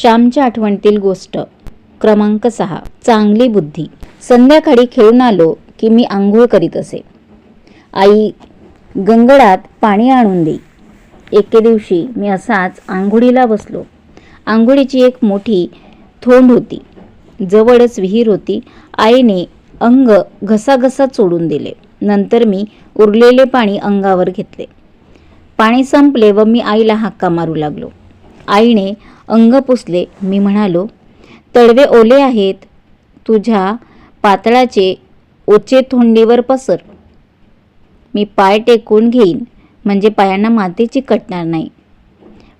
श्यामच्या आठवणीतील गोष्ट. क्रमांक सहा. चांगली बुद्धी. संध्याकाळी खेळून आलो की मी आंघोळ करीत असे. आई गंगडात पाणी आणून देई एके दिवशी मी असाच आंघोळीला बसलो. आंघोळीची एक मोठी थोंड होती. जवळच विहीर होती. आईने अंग घसाघसा चोडून दिले. नंतर मी उरलेले पाणी अंगावर घेतले. पाणी संपले व मी आईला हाक्का मारू लागलो. आईने अंग पुसले. मी म्हणालो तळवे ओले आहेत. तुझ्या पातळाचे ओचे थोंडीवर पसर. मी पाय टेकून घेईन. म्हणजे पायांना माती चिकटणार नाही.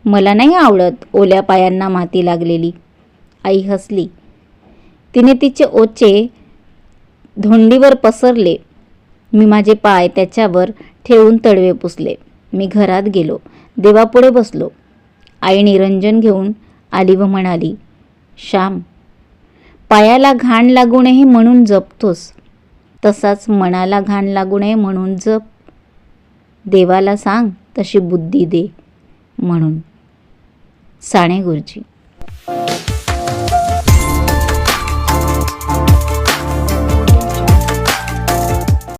मला नाही आवडत ओल्या पायांना माती लागलेली. आई हसली. तिने तिचे ओचे धोंडीवर पसरले. मी माझे पाय त्याच्यावर ठेवून तडवे पुसले. मी घरात गेलो. देवापुढे बसलो. आई निरंजन घेऊन आली व म्हणाली श्याम पायाला घाण लागू नये म्हणून जपतोस. तसाच मनाला घाण लागू नये म्हणून जप. देवाला सांग तशी बुद्धी दे म्हणून. साने गुरुजी.